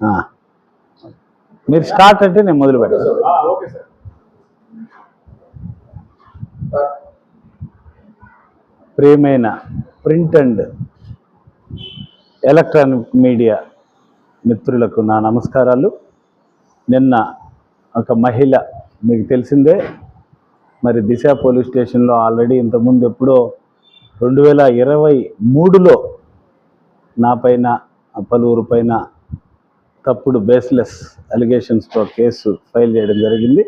ఆ. మీరు స్టార్ట్ అంటే నేను మొదలు పెడతాను ఓకే సార్. ప్రియమైన ప్రింట్ అండ్ ఎలక్ట్రానిక్ మీడియా మిత్రులకు నా నమస్కారాలు. నిన్న ఒక మహిళ మీకు తెలిసిందే మరి దిశ పోలీస్ స్టేషన్లో ఆల్రెడీ ఇంతకుముందు ఎప్పుడో రెండు వేల ఇరవై మూడులో నా పైన పలువురు పైన తప్పుడు బేస్లెస్ అలిగేషన్స్తో కేసు ఫైల్ చేయడం జరిగింది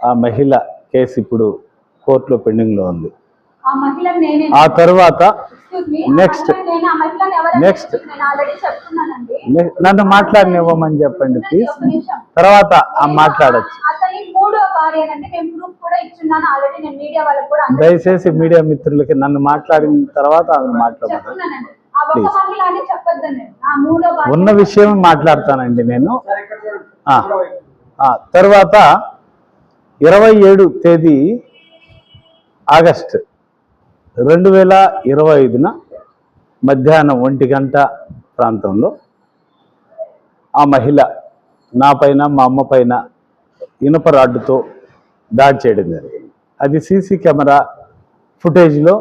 ఆ మహిళ కేసు ఇప్పుడు కోర్టులో పెండింగ్లో ఉంది ఆ తర్వాత Excuse me, ఆ Next. మహిళను నేను ఆ మహిళను ఎవరని Next. నేను ఆల్రెడీ చెప్తున్నానండి నే- నన్ను మాట్లాడనివ్వమని చెప్పండి ప్లీజ్. తర్వాత ఆ మాట్లాడచ్చు దయచేసి మీడియా మిత్రులకి నన్ను మాట్లాడిన తర్వాత ఆమె మాట్లాడారు భార్య ఉన్న విషయం మాట్లాడతానండి నేను. తర్వాత ఇరవై ఏడు తేదీ ఆగస్ట్ రెండు వేల ఇరవై ఐదున మధ్యాహ్నం ఒంటి గంట ప్రాంతంలో ఆ మహిళ నా పైన మా అమ్మ పైన ఇనుప రాడ్డుతో దాడి చేయడం జరిగింది. అది సీసీ కెమెరా ఫుటేజ్లో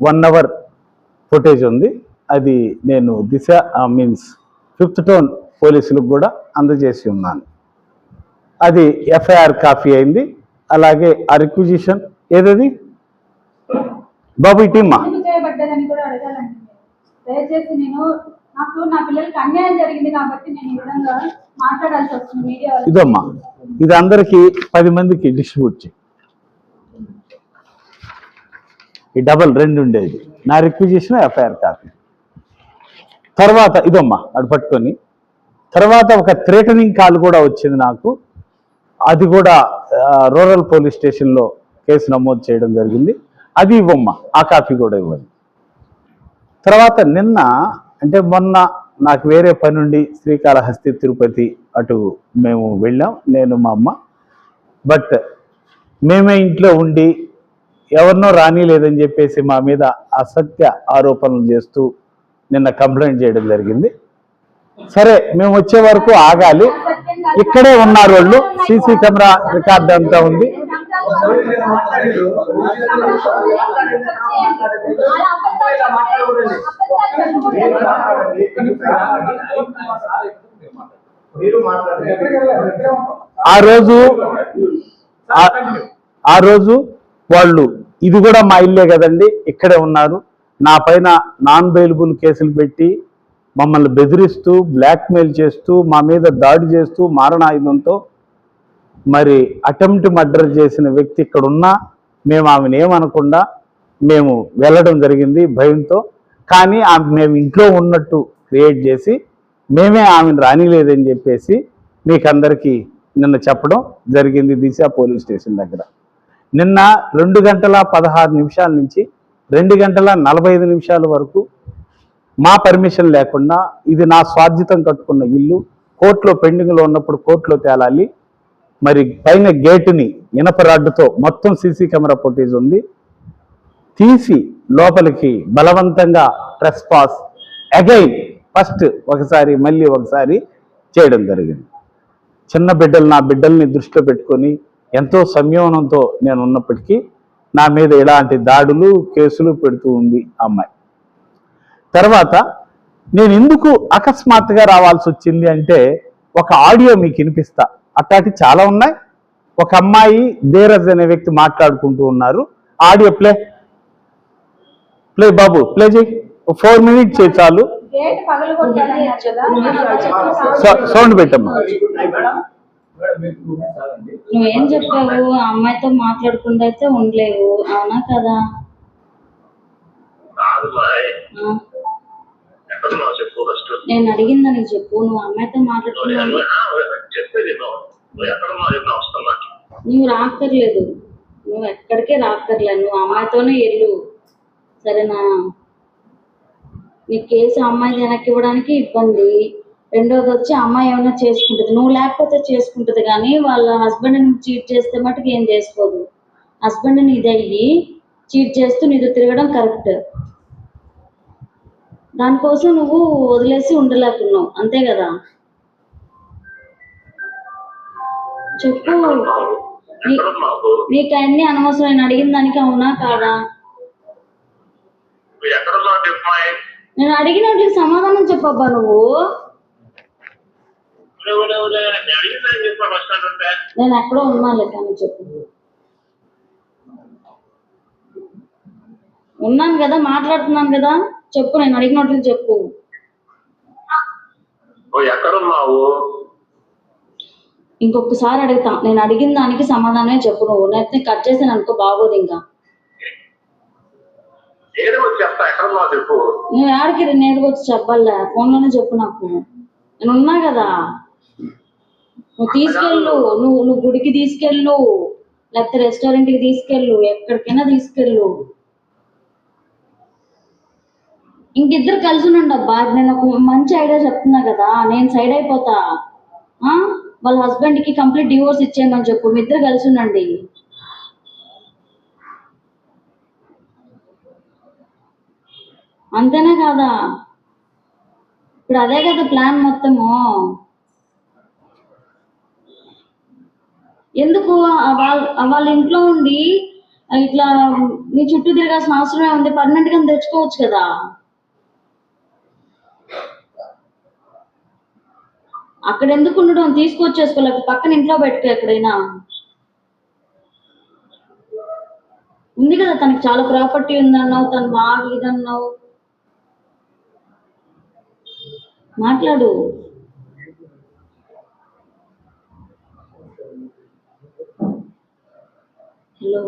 వన్ అవర్ ఫుటేజ్ ఉంది. అది నేను దిశ మీన్స్ ఫిఫ్త్ టౌన్ పోలీసులకు కూడా అందజేసి ఉన్నాను. అది ఎఫ్ఐఆర్ కాపీ అయింది. అలాగే ఆ రిక్విజిషన్ ఏదది? బాబు ఇటీమ్మా ఎందుకు చేయబడ్డదని కూడా అడగాలండి. మీరు. దయచేసి నేను నాకు నా పిల్లలకి అన్యాయం జరిగింది కాబట్టి నేను ఈ విధంగా మాట్లాడాల్సి వస్తుంది మీడియా వాళ్ళకి. ఇదమ్మా ఇది అందరికి పది మందికి డిస్ట్రిబ్యూట్ చేయి. ఈ డబల్ రెండు ఉండేది. నా రిక్విజిషన్ ఎఫ్ఐఆర్ కాపీ. తర్వాత ఇదమ్మా అటు పట్టుకొని. తర్వాత ఒక థ్రేటనింగ్ కాల్ కూడా వచ్చింది నాకు. అది కూడా రూరల్ పోలీస్ స్టేషన్లో కేసు నమోదు చేయడం జరిగింది. అది ఇవ్వమ్మా ఆ కాపీ కూడా ఇవ్వండి తర్వాత నిన్న అంటే మొన్న నాకు వేరే పని ఉండి శ్రీకాళహస్తి తిరుపతి అటు మేము వెళ్ళాం నేను మా అమ్మ. బట్ మేమే ఇంట్లో ఉండి ఎవరినో రాని లేదని చెప్పేసి మా మీద అసత్య ఆరోపణలు చేస్తూ నిన్న కంప్లైంట్ చేయడం జరిగింది. సరే మేము వచ్చే వరకు ఆగాలి. ఇక్కడే ఉన్నారు వాళ్ళు. సీసీ కెమెరా రికార్డ్ అంతా ఉంది. ఆ రోజు ఆ- ఆ రోజు వాళ్ళు ఇది కూడా మా ఇల్లే కదండి ఇక్కడే ఉన్నారు. నా పైన నాన్ బెయిలబుల్ కేసులు పెట్టి మమ్మల్ని బెదిరిస్తూ బ్లాక్మెయిల్ చేస్తూ మా మీద దాడి చేస్తూ మారణాయుధంతో మరి అటెంప్ట్ మర్డర్ చేసిన వ్యక్తి ఇక్కడ ఉన్నా మేము ఆమెను ఏమనకుండా మేము వెళ్ళడం జరిగింది భయంతో. కానీ ఆమె మేము ఇంట్లో ఉన్నట్టు క్రియేట్ చేసి మేమే ఆమెను రానిలేదని చెప్పేసి మీకందరికీ నిన్న చెప్పడం జరిగింది దిశ పోలీస్ స్టేషన్ దగ్గర. నిన్న రెండు గంటల పదహారు నిమిషాల నుంచి రెండు గంటల నలభై ఐదు నిమిషాల వరకు మా పర్మిషన్ లేకుండా ఇది నా స్వాధ్యతం కట్టుకున్న ఇల్లు. కోర్టులో పెండింగ్లో ఉన్నప్పుడు కోర్టులో తేలాలి. మరి పైన గేటుని ఇనప రాడ్డుతో మొత్తం సీసీ కెమెరా ఫుటేజ్ ఉంది. తీసి లోపలికి బలవంతంగా ట్రెస్ పాస్ అగైన్ ఫస్ట్ ఒకసారి మళ్ళీ ఒకసారి చేయడం జరిగింది. చిన్న బిడ్డలు నా బిడ్డల్ని దృష్టిలో పెట్టుకొని ఎంతో సంయమనంతో నేను ఉన్నప్పటికీ నా మీద ఇలాంటి దాడులు కేసులు పెడుతూ ఉంది అమ్మాయి. తర్వాత నేను ఎందుకు అకస్మాత్తుగా రావాల్సి వచ్చింది అంటే ఒక ఆడియో మీకు వినిపిస్తా. అట్లాంటి చాలా ఉన్నాయి. ఒక అమ్మాయి ధీరజ్ అనే వ్యక్తి మాట్లాడుకుంటూ ఉన్నారు. Audio play. ప్లే బాబు ప్లే చేయి ఫోర్ మినిట్స్ చేయి చాలు. సౌండ్ పెట్టమ్మా. నువ్వేం చెప్పావు? ఆ అమ్మాయితో మాట్లాడకుండా అయితే ఉండలేవు. అవునా కదా? మాయ్ ఆ, ఎక్కడున్నావు చెప్పు ఫస్ట్ నేను అడిగిందని చెప్పు. నువ్వు అమ్మాయితో మాట్లాడుకున్నా చెప్పేది నువ్వు నేను రాక్కర్లేదు. నువ్వు ఎక్కడికే రాక్కర్లేదు నువ్వు అమ్మాయితోనే వెళ్ళు సరేనా? నీ కేసు అమ్మాయి వెనక్కి ఇవ్వడానికి ఇబ్బంది. రెండోది వచ్చి అమ్మాయి ఏమైనా చేసుకుంటుంది. నువ్వు లేకపోతే చేసుకుంటుంది కానీ వాళ్ళ హస్బెండ్ని చీట్ చేస్తే మటుకు ఏం చేసుకోదు. హస్బెండ్ని ఇది అయ్యి చీట్ చేస్తూ నీతో తిరగడం కరెక్ట్ దానికోసం నువ్వు వదిలేసి ఉండలేకున్నావు. అంతే కదా? చెప్పు. నీకు అన్ని అనవసరం నేను అడిగిన దానికి అవునా కాదా? నేను అడిగినట్లు సమాధానం చెప్పబ్బా నువ్వు. నేను నేను ఎక్కడో ఉన్నానులే కానీ చెప్పు. ఉన్నాను కదా మాట్లాడుతున్నాను కదా. చెప్పు నేను అడిగినట్లు చెప్పు. ఎక్కడున్నావు? ఇంకొకసారి అడుగుతా. నేను అడిగిన దానికి సమాధానమే చెప్పు. నువ్వు నేనైతే కట్ చేసాను అనుకో బాగోదు ఇంకా. నువ్వు ఆడికి నేరుగా వచ్చి చెప్పాలే ఫోన్లోనే చెప్పు నాకు. నేను ఉన్నా కదా. నువ్వు తీసుకెళ్ళు నువ్వు నువ్వు గుడికి తీసుకెళ్ళు లేకపోతే రెస్టారెంట్కి తీసుకెళ్ళు ఎక్కడికైనా తీసుకెళ్ళు. ఇంకిద్దరు కలిసి ఉండండి అబ్బా నేను ఒక మంచి ఐడియా చెప్తున్నా కదా నేను సైడ్ అయిపోతా. వాళ్ళ హస్బెండ్కి కంప్లీట్ డివోర్స్ ఇచ్చేయమని చెప్పు మీ ఇద్దరు కలిసి ఉండండి అంతేనా కాదా? ఇప్పుడు అదే కదా ప్లాన్ మొత్తము. ఎందుకు వాళ్ళ వాళ్ళ ఇంట్లో ఉండి ఇట్లా నీ చుట్టూ తిరగాల్సిన అవసరమే ఉంది పర్మనెంట్గా తెచ్చుకోవచ్చు కదా? అక్కడ ఎందుకు ఉండడం? తీసుకొచ్చేసుకోలేదు పక్కన ఇంట్లో పెట్టుకో ఎక్కడైనా. ఉంది కదా తనకి చాలా ప్రాపర్టీ ఉందన్నావు తను బాగా ఇదన్నావు. మాట్లాడు. హలో.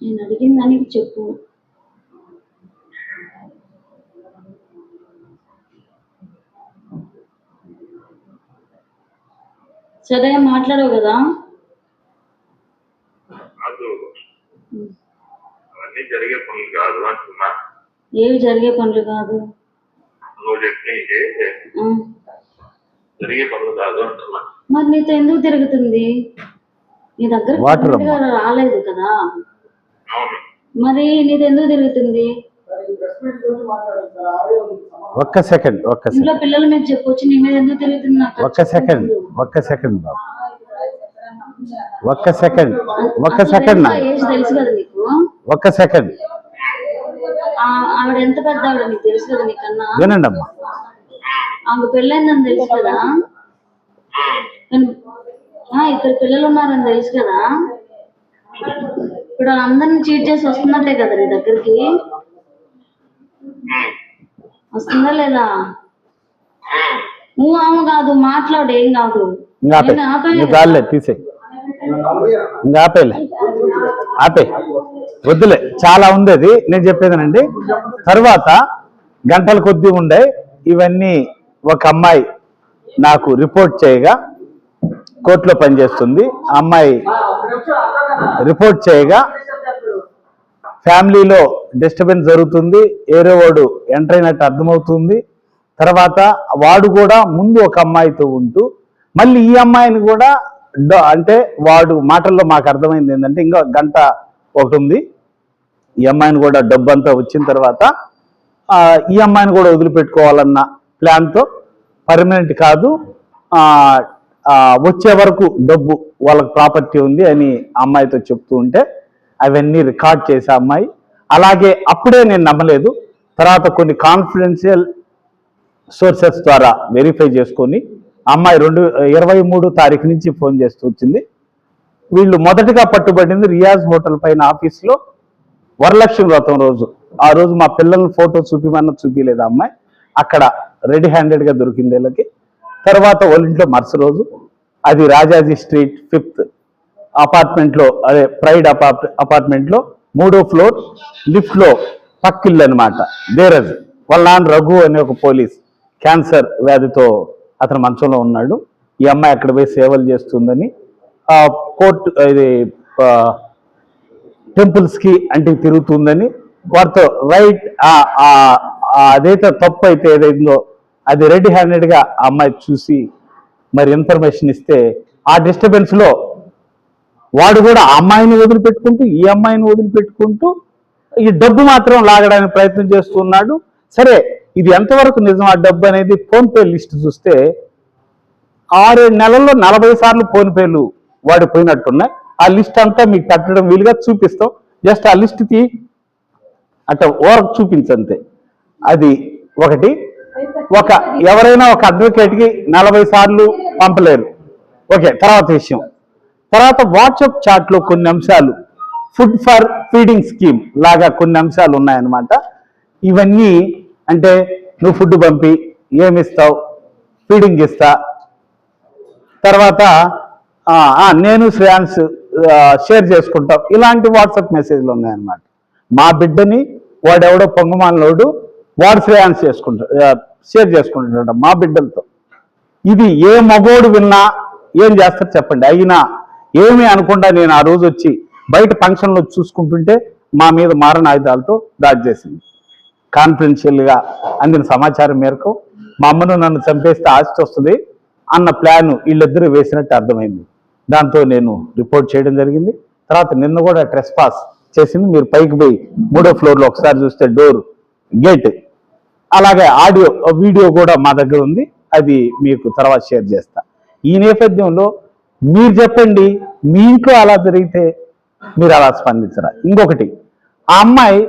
నేను అడిగిన దానికి చెప్పు. సరే మాట్లాడవు కదా? అవన్నీ జరిగే పనులు కాదు అంటున్నా. ఏవి జరిగే పనులు కాదు? నువ్వు చెప్పినవి ఆ, జరిగే పనులు కాదు అంటున్నా. మరి నీతో ఎందుకు తిరుగుతుంది? నీ దగ్గర రాలేదు కదా. మరి నీతో ఎందుకు తిరుగుతుంది? ఒక్క సెకండ్ ఒక్క ఇంట్లో పిల్లల మీద చెప్పొచ్చు నీ మీద ఎందుకు తిరుగుతుంది నాకు? ఒక్క సెకండ్ ఒక్క సెకండ్ బాబు. ఒక్క సెకండ్ ఒక్క సెకండ్ తెలుసు కదా నీకు? ఒక్క సెకండ్. ఆ- ఆవిడ ఎంత పెద్ద ఆవిడ నీకు తెలుసు కదా నీకన్నా? వినండి అమ్మా. ఆమె పెళ్ళైందని తెలుసు కదా. ఇద్దరు పిల్లలు ఉన్నారని తెలుసు కదా. ఇప్పుడు అందరిని చీట్ చేసి వస్తున్నట్టే కదా నీ దగ్గరికి. వస్తుందా లేదా? నువ్వు ఆమె కాదు మాట్లాడు ఏం కాదు. ఇంకా ఆపే. తీసే. ఇంకా ఆపేలే. ఆపే. వద్దులే. చాలా ఉంది అది నేను చెప్పేదేనండి. తర్వాత గంటల కొద్దీ ఉండే ఇవన్నీ ఒక అమ్మాయి నాకు రిపోర్ట్ చేయగా కోర్టులో పనిచేస్తుంది. ఆ అమ్మాయి రిపోర్ట్ చేయగా ఫ్యామిలీలో డిస్టర్బెన్స్ జరుగుతుంది. ఏరే వాడు ఎంటర్ అయినట్టు అర్థమవుతుంది. తర్వాత వాడు కూడా ముందు ఒక అమ్మాయితో ఉంటూ మళ్ళీ ఈ అమ్మాయిని కూడా డ- అంటే వాడు మాటల్లో మాకు అర్థమైంది ఏంటంటే ఇంకా గంట ఒకటి ఉంది. ఈ అమ్మాయిని కూడా డబ్బు అంతా వచ్చిన తర్వాత ఈ అమ్మాయిని కూడా వదిలిపెట్టుకోవాలన్న ప్లాన్తో పర్మనెంట్ కాదు. వచ్చే వరకు డబ్బు వాళ్ళకి ప్రాపర్టీ ఉంది అని అమ్మాయితో చెప్తూ ఉంటే అవన్నీ రికార్డ్ చేసే అమ్మాయి. అలాగే అప్పుడే నేను నమ్మలేదు. తర్వాత కొన్ని కాన్ఫిడెన్షియల్ సోర్సెస్ ద్వారా వెరిఫై చేసుకొని అమ్మాయి రెండు ఇరవై మూడు తారీఖు నుంచి ఫోన్ చేస్తూ వచ్చింది. వీళ్ళు మొదటగా పట్టుబడింది రియాజ్ హోటల్ పైన ఆఫీస్లో వరలక్ష్మి వ్రతం రోజు. ఆ రోజు మా పిల్లల ఫోటో చూపిమన్న చూపించలేదు అమ్మాయి. అక్కడ రెడీ హ్యాండెడ్గా దొరికింది వీళ్ళకి. తర్వాత వాళ్ళ ఇంట్లో మరుస రోజు అది రాజాజీ స్ట్రీట్ ఫిఫ్త్ అపార్ట్మెంట్లో అదే ప్రైడ్ అపార్ట్ అపార్ట్మెంట్లో మూడో ఫ్లోర్ లిఫ్ట్లో పక్కిల్లు అనమాట దేరజ్ వాళ్ళ నాన్న రఘు అనే ఒక పోలీస్ క్యాన్సర్ వ్యాధితో అతను మంచంలో ఉన్నాడు. ఈ అమ్మాయి అక్కడ పోయి సేవలు చేస్తుందని కోర్టు ఇది టెంపుల్స్కి అంటే తిరుగుతుందని వారితో రైట్ అదైతే తప్పు అయితే ఏదైందో అది రెడీ హ్యాండెడ్గా ఆ అమ్మాయి చూసి మరి ఇన్ఫర్మేషన్ ఇస్తే ఆ డిస్టర్బెన్స్లో వాడు కూడా అమ్మాయిని వదిలిపెట్టుకుంటూ ఈ అమ్మాయిని వదిలిపెట్టుకుంటూ ఈ డబ్బు మాత్రం లాగడానికి ప్రయత్నం చేస్తున్నాడు. సరే ఇది ఎంతవరకు నిజం? ఆ డబ్బు అనేది ఫోన్పే లిస్ట్ చూస్తే ఆరేడు నెలల్లో నలభై సార్లు ఫోన్పేలు వాడు పోయినట్టున్నాయి. ఆ లిస్ట్ అంతా మీకు కట్టడం వీలుగా చూపిస్తాం. జస్ట్ ఆ లిస్ట్ తీ అట్లా ఓరకు చూపించంతే. అది ఒకటి. ఒక ఎవరైనా ఒక అడ్వకేట్కి నలభై సార్లు పంపలేరు. ఓకే తర్వాత విషయం. తర్వాత వాట్సాప్ చాట్లో కొన్ని అంశాలు. ఫుడ్ ఫర్ ఫీడింగ్ స్కీమ్ లాగా కొన్ని అంశాలు ఉన్నాయన్నమాట. ఇవన్నీ అంటే నువ్వు ఫుడ్ పంపి ఏమిస్తావు ఫీడింగ్ ఇస్తా. తర్వాత నేను శ్రేయాన్స్ షేర్ చేసుకుంటాం. ఇలాంటి వాట్సాప్ మెసేజ్లు ఉన్నాయన్నమాట. మా బిడ్డని వాడెవడో పొంగమాలలోడు వాడు శ్రేయాన్స్ చేసుకుంటాడు షేర్ చేసుకుంటున్నాడు మా బిడ్డలతో. ఇది ఏ మగోడు విన్నా ఏం చేస్తారు చెప్పండి. అయినా ఏమీ అనుకుండా నేను ఆ రోజు వచ్చి బయట ఫంక్షన్లో చూసుకుంటుంటే మా మీద మారణ ఆయుధాలతో దాడి చేసింది. కాన్ఫిడెన్షియల్గా అందిన సమాచారం మేరకు మా అమ్మను నన్ను చంపేస్తే ఆస్తి వస్తుంది అన్న ప్లాన్ వీళ్ళిద్దరూ వేసినట్టు అర్థమైంది. దాంతో నేను రిపోర్ట్ చేయడం జరిగింది. తర్వాత నిన్న కూడా ట్రెస్ పాస్ చేసింది. మీరు పైకి పోయి మూడో ఫ్లోర్లో ఒకసారి చూస్తే డోర్ గేట్ అలాగే ఆడియో వీడియో కూడా మా దగ్గర ఉంది. అది మీకు తర్వాత షేర్ చేస్తా. ఈ నేపథ్యంలో మీరు చెప్పండి మీ ఇంట్లో అలా జరిగితే మీరు అలా స్పందించరా? ఇంకొకటి ఆ అమ్మాయి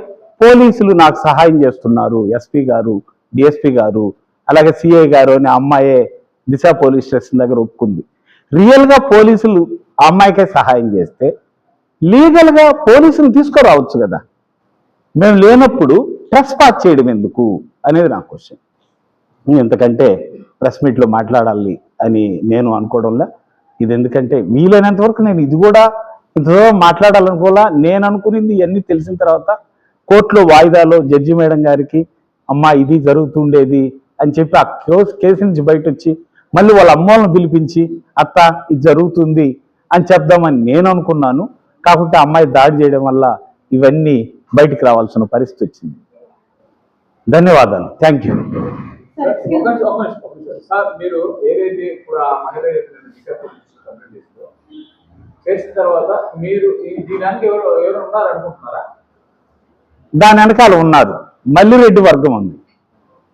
పోలీసులు నాకు సహాయం చేస్తున్నారు. ఎస్పీ గారు డిఎస్పీ గారు అలాగే సిఐ గారు అని అమ్మాయే దిశ పోలీస్ స్టేషన్ దగ్గర ఒప్పుకుంది. రియల్గా పోలీసులు ఆ అమ్మాయికే సహాయం చేస్తే లీగల్గా పోలీసులు తీసుకురావచ్చు కదా. మేము లేనప్పుడు ట్రెస్ పాస్ చేయడం ఎందుకు? అనేది నా క్వశ్చన్ ఎందుకంటే ప్రెస్ మీట్లో మాట్లాడాలి అని నేను అనుకోవడంలో ఇది ఎందుకంటే వీలైనంత వరకు నేను ఇది కూడా ఇంతలో మాట్లాడాలనుకోవాలా నేను అనుకునింది ఇవన్నీ తెలిసిన తర్వాత కోర్టులో వాయిదాలో జడ్జి మేడం గారికి అమ్మ ఇది జరుగుతుండేది అని చెప్పి ఆ కేసు కేసు నుంచి బయట వచ్చి మళ్ళీ వాళ్ళ అమ్మోళ్ళని పిలిపించి అత్త ఇది జరుగుతుంది అని చెప్దామని నేను అనుకున్నాను. కాకుంటే ఆ అమ్మాయి దాడి చేయడం వల్ల ఇవన్నీ బయటికి రావాల్సిన పరిస్థితి వచ్చింది. ధన్యవాదాలు. థ్యాంక్ యూ సార్ మీరు ఏదైతే ఇప్పుడు ఆ మహిళ చేసిన తర్వాత మీరు దీనికి ఎవరు ఎవరు దాని వెనకాల ఉన్నారు. మల్లిరెడ్డి వర్గం ఉంది.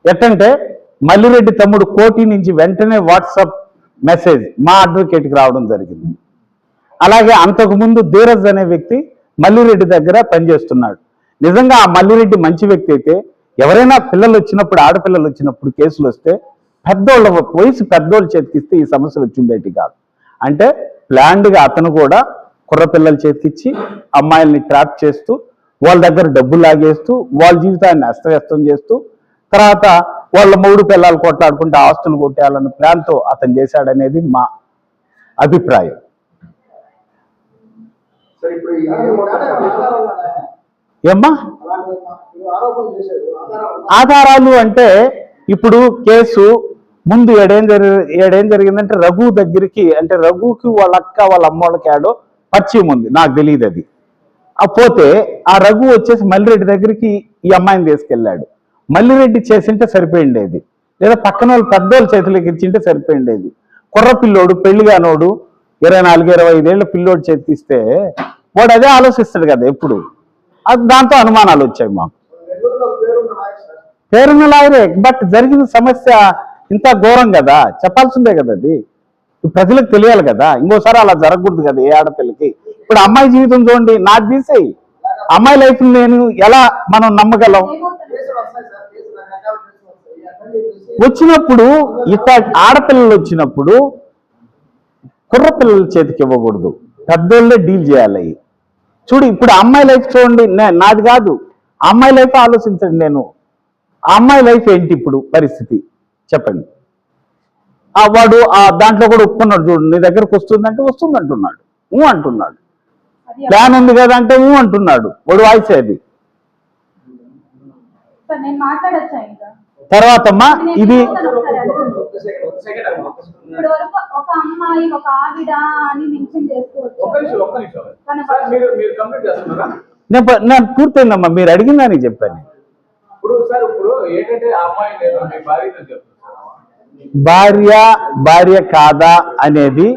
ఎట్టంటే మల్లిరెడ్డి తమ్ముడు కోటి నుంచి వెంటనే వాట్సాప్ మెసేజ్ మా అడ్వకేట్కి రావడం జరిగింది. అలాగే అంతకుముందు ధీరజ్ అనే వ్యక్తి మల్లిరెడ్డి దగ్గర పనిచేస్తున్నాడు. నిజంగా ఆ మల్లిరెడ్డి మంచి వ్యక్తి అయితే ఎవరైనా పిల్లలు వచ్చినప్పుడు ఆడపిల్లలు వచ్చినప్పుడు కేసులు వస్తే పెద్దోళ్ళ వయసు పెద్దోళ్ళ చేతికిస్తే ఈ సమస్యలు వచ్చిండేటి కాదు. అంటే ప్లాండ్గా అతను కూడా కుర్రపిల్లల చేతికిచ్చి అమ్మాయిల్ని ట్రాప్ చేస్తూ వాళ్ళ దగ్గర డబ్బులు లాగేస్తూ వాళ్ళ జీవితాన్ని అస్తవ్యస్తం చేస్తూ తర్వాత వాళ్ళ మూడు పిల్లలు కొట్లాడుకుంటే ఆస్తులు కొట్టేయాలన్న ప్లాన్తో అతను చేశాడనేది మా అభిప్రాయం సరే ఇప్పుడు ఈ ఆధారాలు ఏమ్మా? ఆధారాలు అంటే ఇప్పుడు కేసు ముందు ఏడేం జరిగి ఏడేం జరిగిందంటే రఘు దగ్గరికి అంటే రఘుకి వాళ్ళ అక్క వాళ్ళ అమ్మ వాళ్ళకి ఆడో పరిచయం ఉంది నాకు తెలియదు అది. పోతే ఆ రఘు వచ్చేసి మల్లిరెడ్డి దగ్గరికి ఈ అమ్మాయిని తీసుకెళ్ళాడు. మల్లిరెడ్డి చేసింటే సరిపోయిండేది. లేదా పక్కన వాళ్ళు పెద్దోళ్ళ చేతులకి ఇచ్చింటే సరిపోయిండేది. కుర్ర పిల్లోడు పెళ్ళిగానోడు ఇరవై నాలుగు ఇరవై ఐదేళ్ళ పిల్లోడు చేతికి ఇస్తే వాడు అదే ఆలోచిస్తాడు కదా ఎప్పుడు. దాంతో అనుమానాలు వచ్చాయి మాకు. పేరున్న లాయరే బట్ జరిగిన సమస్య ఇంత ఘోరం కదా చెప్పాల్సిందే కదా అది. ప్రజలకు తెలియాలి కదా ఇంకోసారి అలా జరగకూడదు కదా ఏ ఆడపిల్లకి. ఇప్పుడు అమ్మాయి జీవితం చూడండి నాకు తీసేయి అమ్మాయి లైఫ్ నేను ఎలా మనం నమ్మగలం? వచ్చినప్పుడు ఇట్ట ఆడపిల్లలు వచ్చినప్పుడు కుర్ర పిల్లల చేతికి ఇవ్వకూడదు. పెద్దోళ్ళే డీల్ చేయాలి. చూడు ఇప్పుడు అమ్మాయి లైఫ్ చూడండి. నాది కాదు. అమ్మాయి లైఫ్ ఆలోచించండి నేను. ఆ అమ్మాయి లైఫ్ ఏంటి ఇప్పుడు పరిస్థితి? చెప్పండి. ఆ వాడు ఆ దాంట్లో కూడా ఒప్పుకున్నాడు చూడు నీ దగ్గరకు వస్తుందంటే వస్తుంది అంటున్నాడు ఊ అంటున్నాడు. ప్లాన్ ఉంది కదా అంటే ఊ అంటున్నాడు. వాడు వాయిస్ అది సార్ నేను మాట్లాడచ్చా ఇంకా? తర్వాత అమ్మా ఇది ఇప్పుడు వరకు ఒక అమ్మాయి ఒక ఆవిడ అని మెన్షన్ చేసుకోవచ్చు. ఒక్క నిమిషం ఒక్క నిమిషం. సార్ మీరు మీరు కంప్లీట్ చేస్తున్నారా? నేను పూర్తయిందమ్మా మీరు అడిగిందని చెప్పాను ఇప్పుడు సార్ ఇప్పుడు ఏంటంటే ఆ అమ్మాయి నేను మీ భార్యతో చెప్తున్నాను భార్య భార్య కాదా అనేది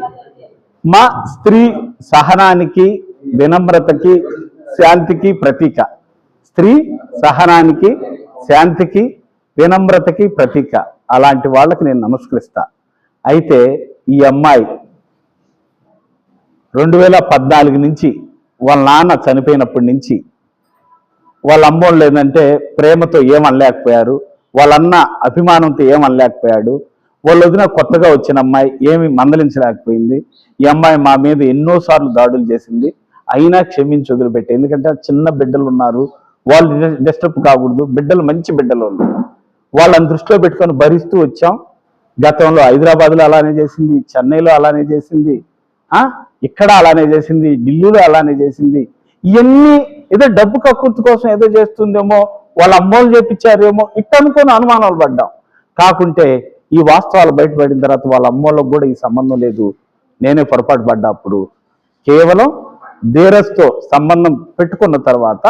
మా స్త్రీ సహనానికి వినమ్రతకి శాంతికి ప్రతీక. స్త్రీ సహనానికి శాంతికి వినమ్రతకి ప్రతీక. అలాంటి వాళ్ళకి నేను నమస్కరిస్తా. అయితే ఈ అమ్మాయి రెండు వేల పద్నాలుగు నుంచి వాళ్ళ నాన్న చనిపోయినప్పటి నుంచి వాళ్ళ అమ్మోళ్ళు ఏంటంటే ప్రేమతో ఏమనలేకపోయారు వాళ్ళన్న అభిమానంతో ఏమనలేకపోయాడు వాళ్ళు వదిన కొత్తగా వచ్చిన అమ్మాయి ఏమి మందలించలేకపోయింది ఈ అమ్మాయి మా మీద ఎన్నోసార్లు దాడులు చేసింది అయినా క్షమించి వదిలిపెట్టి. ఎందుకంటే చిన్న బిడ్డలు ఉన్నారు వాళ్ళు డిస్టర్బ్ కాకూడదు బిడ్డలు మంచి బిడ్డలు ఉన్నారు. వాళ్ళని దృష్టిలో పెట్టుకొని భరిస్తూ వచ్చాం. గతంలో హైదరాబాద్లో అలానే చేసింది చెన్నైలో అలానే చేసింది ఇక్కడ అలానే చేసింది ఢిల్లీలో అలానే చేసింది. ఇవన్నీ ఏదో డబ్బు కక్కుర్తి కోసం ఏదో చేస్తుందేమో వాళ్ళ అమ్మోళ్ళు చేపించారేమో ఇట్టనుకొని అనుమానాలు పడ్డాం. కాకుంటే ఈ వాస్తవాలు బయటపడిన తర్వాత వాళ్ళ అమ్మోళ్ళకు కూడా ఈ సంబంధం లేదు. నేనే పొరపాటు పడ్డా అప్పుడు కేవలం ధీరస్తో సంబంధం పెట్టుకున్న తర్వాత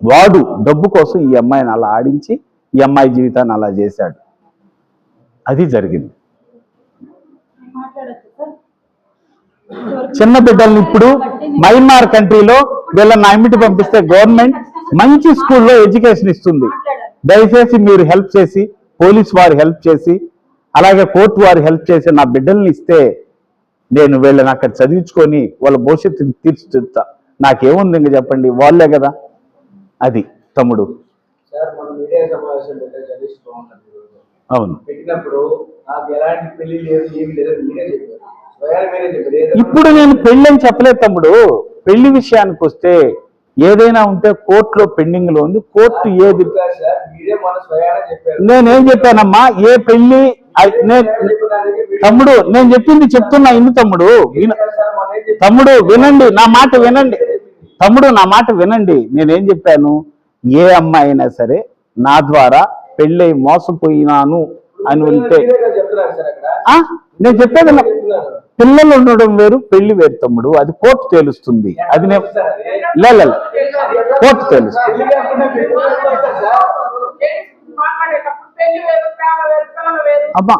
వాడు డబ్బు కోసం ఈ అమ్మాయిని అలా ఆడించి ఈ అమ్మాయి జీవితాన్ని అలా చేశాడు. అది జరిగింది. చిన్న బిడ్డల్ని ఇప్పుడు మయన్మార్ కంట్రీలో వీళ్ళని అమ్మిటి పంపిస్తే గవర్నమెంట్ మంచి స్కూల్లో ఎడ్యుకేషన్ ఇస్తుంది. దయచేసి మీరు హెల్ప్ చేసి పోలీస్ వారు హెల్ప్ చేసి అలాగే కోర్టు వారు హెల్ప్ చేసి నా బిడ్డల్ని ఇస్తే నేను వీళ్ళని అక్కడ చదివించుకొని వాళ్ళ భవిష్యత్తు తీర్చిదిద్దుతా. నాకేముంది ఇంకా చెప్పండి? వాళ్ళే కదా. అది తమ్ముడు. మీడియా సమావేశం పెట్టే జర్నలిస్ట్ బాగుంటుంది ఈరోజు. అవును. పెట్టినప్పుడు నాకు ఎలాంటి పెళ్ళి లేదు ఏమి లేదు మీరే చెప్పారు. ఇప్పుడు నేను పెళ్ళి అని చెప్పలేదు తమ్ముడు. పెళ్ళి విషయానికి వస్తే ఏదైనా ఉంటే కోర్టులో పెండింగ్లో ఉంది. కోర్టు ఏది నేనేం చెప్పానమ్మా? ఏ పెళ్ళి తమ్ముడు నేను చెప్పింది చెప్తున్నా ఇన్ని తమ్ముడు? తమ్ముడు వినండి నా మాట వినండి. తమ్ముడు నా మాట వినండి. నేనేం చెప్పాను? ఏ అమ్మాయి అయినా సరే నా ద్వారా పెళ్ళై మోసపోయినాను అని ఉంటే నేను చెప్పేది పిల్లలు ఉండడం వేరు పెళ్ళి వేరు తమ్ముడు. అది కోర్టు తేలుస్తుంది. అది నేను లే లే, లే. కోర్టు తెలుస్తుంది. అమ్మా?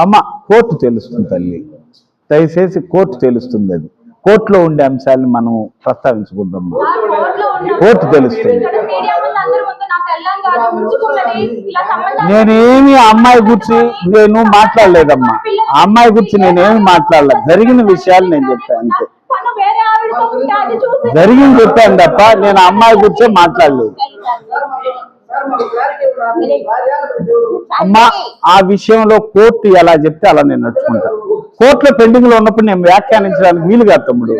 అమ్మ కోర్టు తెలుస్తుంది తల్లి. దయచేసి కోర్టు తెలుస్తుంది అది. కోర్టులో ఉండే అంశాలను మనం ఉన్న కోర్టు తెలుస్తుంది. నేనేమి అమ్మాయి గురించి నేను మాట్లాడలేదమ్మా. ఆ అమ్మాయి గురించి నేనేమి మాట్లాడలేదు జరిగిన విషయాలు నేను చెప్పాను అంతే. తను వేరే ఆవిడతో ఉంటే అది చూసి జరిగింది చెప్పాను తప్ప నేను అమ్మాయి గురించే మాట్లాడలేదు. అమ్మా ఆ విషయంలో కోర్టు ఎలా చెప్తే అలా నేను నడుచుకుంటా. కోర్టులో పెండింగ్లో ఉన్నప్పుడు నేను వ్యాఖ్యానించడానికి వీలు కాదు తమ్ముడు.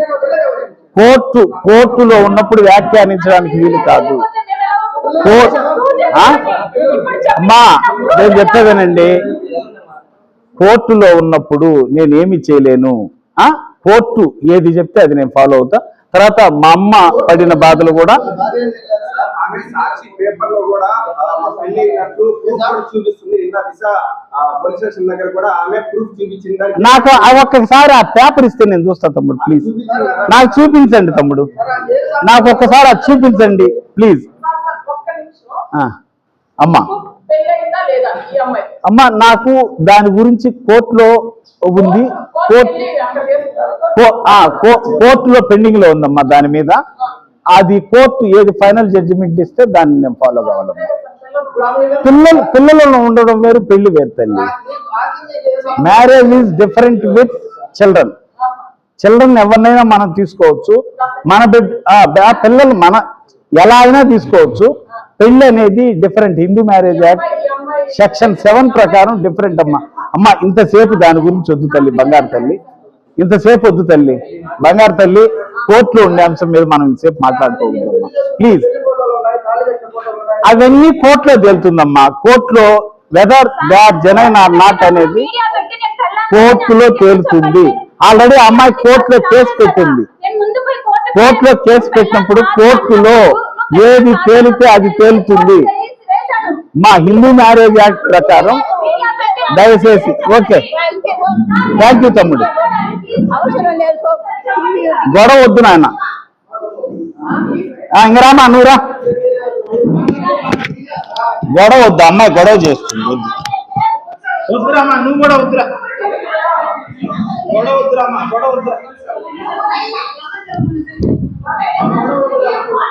కోర్టు కోర్టులో ఉన్నప్పుడు వ్యాఖ్యానించడానికి వీలు కాదు? అమ్మా నేను చెప్పేదేనండి. కోర్టులో ఉన్నప్పుడు నేనేమి చేయలేను. ఆ? కోర్టు ఏది చెప్తే అది నేను ఫాలో అవుతా. తర్వాత మా అమ్మ పడిన బాధలు కూడా నాకు ఆ ఒక్కసారి ఆ పేపర్ ఇస్తే నేను చూస్తా తమ్ముడు ప్లీజ్ నాకు చూపించండి తమ్ముడు. నాకు ఒక్కసారి అది చూపించండి ప్లీజ్ సార్, సార్, ఒక్క నిమిషం ఆ, అమ్మా. అమ్మా నాకు దాని గురించి కోర్టులో ఉంది. కోర్టులో పెండింగ్లో ఉందమ్మా దాని మీద. అది కోర్టు ఏది ఫైనల్ జడ్జిమెంట్ ఇస్తే దాన్ని నేను ఫాలో కావాలమ్మా పిల్లలు పిల్లలను ఉండడం వేరు పెళ్ళి వేరు తల్లి. Marriage is different with children. Children ఎవరినైనా మనం తీసుకోవచ్చు. మన బిడ్ ఆ, ఆ పిల్లలు మన ఎలా అయినా తీసుకోవచ్చు. పెళ్ళి అనేది different Hindu marriage act section seven ప్రకారం డిఫరెంట్ అమ్మా. అమ్మ ఇంతసేపు దాని గురించి వద్దు తల్లి బంగారు తల్లి. ఇంతసేపు వద్దు తల్లి. బంగారు తల్లి కోర్టులో ఉండే అంశం మీద మనం ఇంతసేపు మాట్లాడుకోకూడదు ప్లీజ్ అవన్నీ కోర్టులో తేలుతుందమ్మా. కోర్టులో whether they are genuine or not అనేది కోర్టులో తేలుతుంది. ఆల్రెడీ అమ్మాయి కోర్టులో కేసు పెట్టింది. కోర్టులో కేసు పెట్టినప్పుడు కోర్టులో ఏది తేలితే అది తేలుతుంది. మా హిందూ మ్యారేజ్ యాక్ట్ ప్రకారం దయచేసి ఓకే. థ్యాంక్ యూ తమ్ముడు. గొడవ వద్దు నాయన. ఇంకరామా నువ్వురా గొడవ వద్దు అమ్మాయి గొడవ చేస్తుంది వద్దు. వద్దురామా నువ్వు కూడా వద్దురా. గొడవ వద్దురామా గొడవ వద్దురా.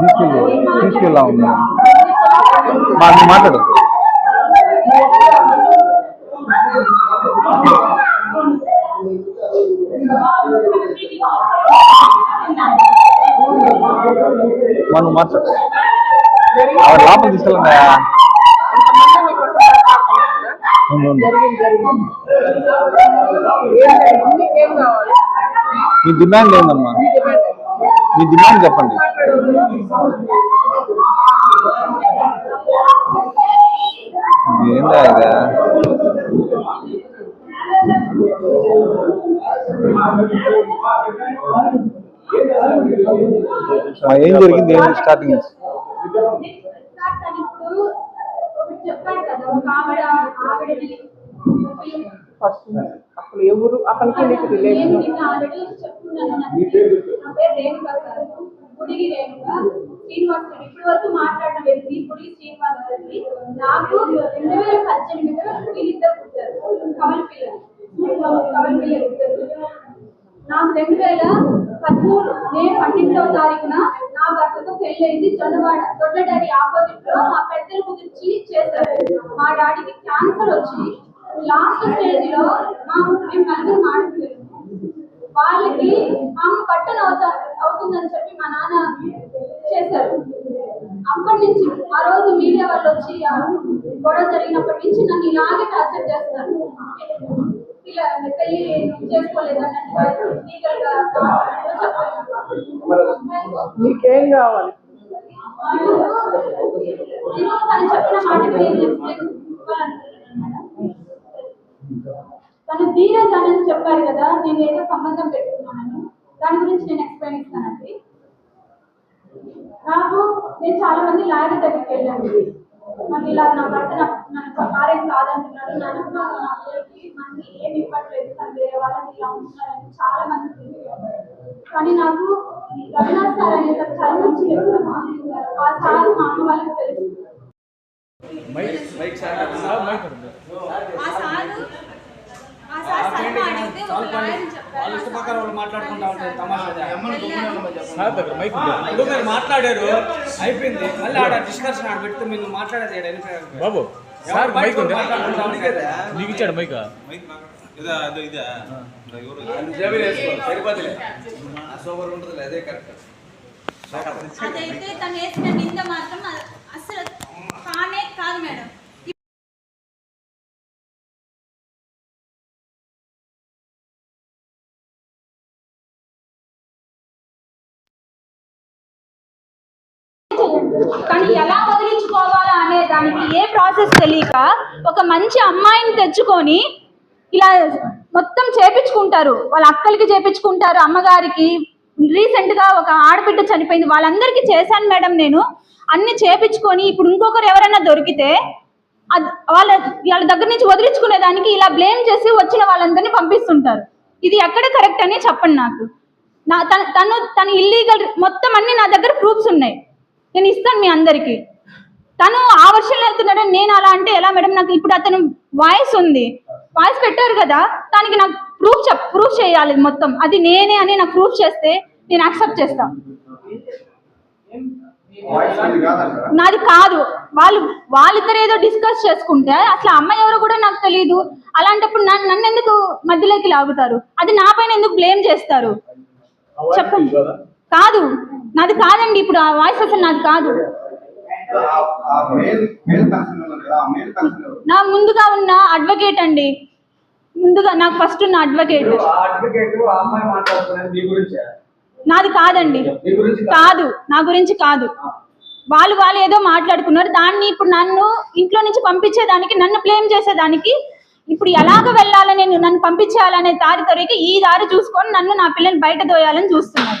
తీసుకెళ్ళి తీసుకెళ్ళా ఉన్నా మా నువ్వు మాట్లాడు. మనం మాట్లాడు. ఆవిడ లోపల తీసుకెళ్ళండి మీ డిమాండ్ ఏందమ్మా? మీ డిమాండ్ చెప్పండి. ఏం జరిగింది? ఏం స్టార్టింగ్ ఇప్పుడు కదా ఆవిడ ఫస్ట్ అసలు ఎవరు అతనికి నీకు రిలేషన్ ఆల్రెడీ చెప్తున్నాను గుడిగి రేణుక శ్రీనివాస్ రెడ్డి ఇప్పటి వరకు మాట్లాడిన వ్యక్తి గుడిగి శ్రీనివాస్ రెడ్డి నాకు రెండు వేల పద్దెనిమిదిలో వీళ్ళిద్దరు పుట్టారు కమల్ పిల్లలు కమల్ పిల్లలు ఇద్దరు నాకు రెండు వేల పదమూడు మే పన్నెండవ తారీఖున నా భర్తకు పెళ్ళైంది జొన్నవాడ దొడ్డ డాడీ ఆపోజిట్లో మా పెద్దలు కుదిర్చి చేశారు. మా డాడీకి క్యాన్సర్ వచ్చి లాస్ట్ స్టేజ్లో మా మేము నలుగురు మాడిపోయాము వాళ్ళకి ఆమె బట్టలు అవుతారు అవుతుందని చెప్పి మా నాన్న చేశారు. అప్పటి నుంచి ఆ రోజు మీడియా వాళ్ళు వచ్చి గొడవ జరిగినప్పటి నుంచి నన్ను ఇలాగే టార్చర్ చేస్తారు ఇలా పెళ్ళి నీకేం కావాలి? నేను తను చెప్పిన. తను ధీరజ్ అని చెప్పారు కదా నేను ఏదో సంబంధం పెట్టుకున్నానని. దాని గురించి నేను ఎక్స్ప్లెయిన్ ఇస్తానండి నాకు నేను చాలా మంది లాయర్ దగ్గరికి వెళ్ళాను. మరి ఇలా నా భర్త నన్ను భార్య కాదంటున్నాడు నన్ను నా పిల్లలకి మనకి ఏమి ఇవ్వట్లేదు తను వేరే వాళ్ళని ఇలా ఉంటున్నారని చాలా మంది. కానీ నాకు రఘునాథ్ సార్ అనే చాలా మంచి వ్యక్తి అమ్మా. ఆ సార్ మా అమ్మ వాళ్ళకి తెలుసు ఆ సారు ఇప్పుడు మీరు మాట్లాడారు అయిపోయింది. మళ్ళీ ఆడ డిస్కషన్ ఆడ పెడితే మీరు మాట్లాడేది. బాబు సార్ మైక్. నీకు ఇచ్చాడు మైక్? అదైతే తను వేసిన నింద మాత్రం అ- అసలు కానే కాదు మేడం. కానీ ఎలా వదిలించుకోవాలా అనే దానికి ఏ ప్రాసెస్ తెలియక ఒక మంచి అమ్మాయిని తెచ్చుకొని ఇలా మొత్తం చేపించుకుంటారు. వాళ్ళ అక్కలకి చేపించుకుంటారు. అమ్మగారికి రీసెంట్గా ఒక ఆడబిడ్డ చనిపోయింది. వాళ్ళందరికీ చేశాను మేడం నేను. అన్ని చేపించుకొని ఇప్పుడు ఇంకొకరు ఎవరైనా దొరికితే వాళ్ళ వాళ్ళ దగ్గర నుంచి వదిలించుకునే దానికి ఇలా బ్లేమ్ చేసి వచ్చిన వాళ్ళందరినీ పంపిస్తుంటారు. ఇది ఎక్కడ కరెక్ట్ అని చెప్పండి నాకు. నా తన తను తన ఇల్లీగల్ మొత్తం అన్ని నా దగ్గర ప్రూఫ్స్ ఉన్నాయి. నేను ఇస్తాను మీ అందరికీ. తను ఆ వర్షంలో వెళ్తున్నాడని నేను అలా అంటే ఎలా మేడం? నాకు ఇప్పుడు అతను వాయిస్ ఉంది. వాయిస్ పెట్టారు కదా దానికి నాకు ప్రూఫ్ చెప్ ప్రూఫ్ చేయాలి మొత్తం. అది నేనే అని నాకు ప్రూఫ్ చేస్తే నేను యాక్సెప్ట్ చేస్తా. వాయిస్ ఇది కాదంటారా నాది కాదు. వాళ్ళు వాళ్ళిద్దరు ఏదో డిస్కస్ చేసుకుంటే అసలు అమ్మాయి ఎవరో కూడా నాకు తెలియదు అలాంటప్పుడు నన్ను నన్ను ఎందుకు మధ్యలోకి లాగుతారు? అది నా పైన ఎందుకు బ్లేమ్ చేస్తారు? చెప్పండి. కాదు. నాది కాదండి ఇప్పుడు ఆ వాయిస్ అసలు నాది కాదు. నా ముందుగా ఉన్న అడ్వకేట్ అండి. ముందుగా నాకు ఫస్ట్ ఉన్న అడ్వకేట్ ఆ అడ్వకేట్ ఆ అమ్మాయి మాట్లాడుతున్నది మీ గురించే? నాది కాదండి. కాదు. కాదు. నా గురించి కాదు. వాళ్ళు వాళ్ళు ఏదో మాట్లాడుకున్నారు. దాన్ని ఇప్పుడు నన్ను ఇంట్లో నుంచి పంపించేదానికి నన్ను బ్లేమ్ చేసేదానికి ఇప్పుడు ఎలాగ వెళ్ళాలని నేను నన్ను పంపించేయాలనే దారి తొరికి ఈ దారి చూసుకొని నన్ను నా పిల్లని బయట దోయాలని చూస్తున్నారు.